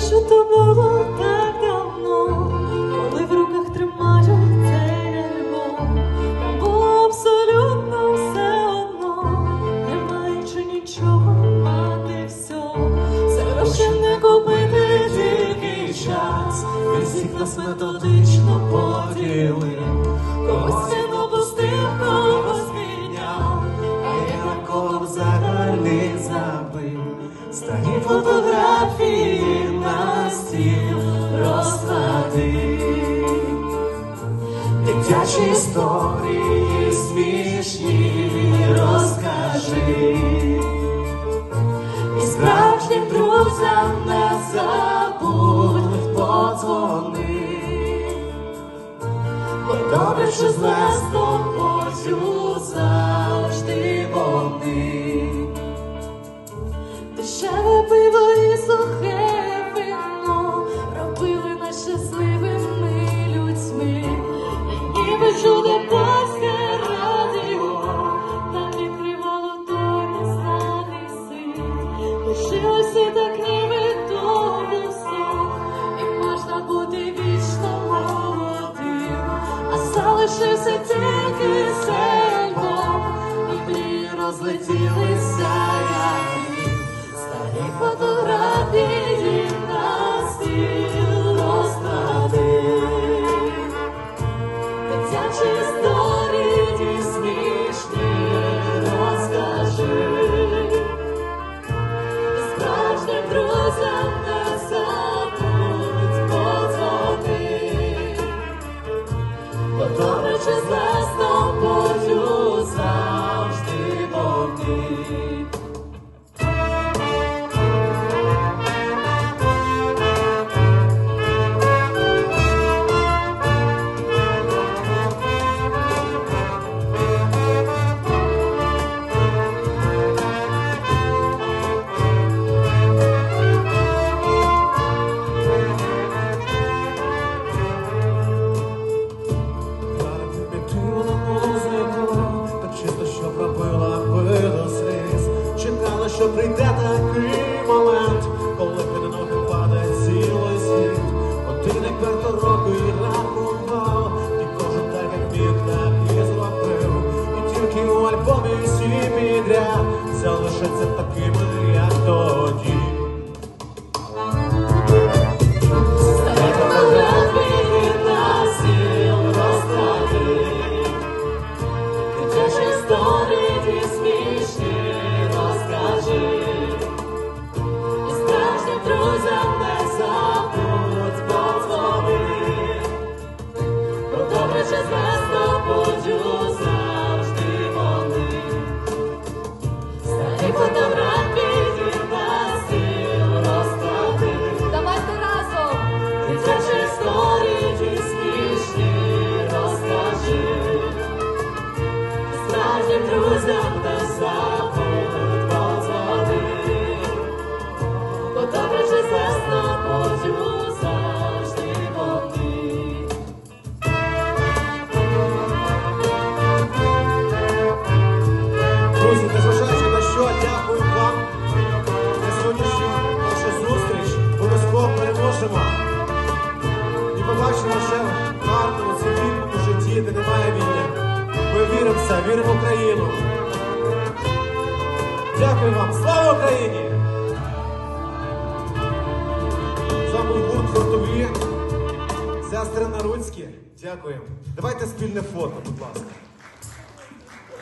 що то було так давно, коли в руках тримаю цей альбом, було абсолютно все одно, не маючи нічого, мати все, все грошей не купити тільки час, всіх нас методично поділив, когось він опустив, когось я на кого взагалі забив. Старі фотографії дитячі історії смішні розкажи, і справжнім друзям не забудь подзвони, бо добре, що з нас з тобою завжди вони. Дешеве пиво se teke se що прийде такий момент, коли під ноги падає цілий світ. Годинник перто року і рахував, і кожен так, як міг, так і зробив. І тільки у альбомі всі підряд залишиться такими, переможемо. І побачимо ще в гарному цивільному житті, де немає війни. Ми віримо в це, віримо в Україну. Дякую вам. Слава Україні! Вами був гурт фронтові. Сестри Наруцькі. Дякую. Давайте спільне фото, будь ласка.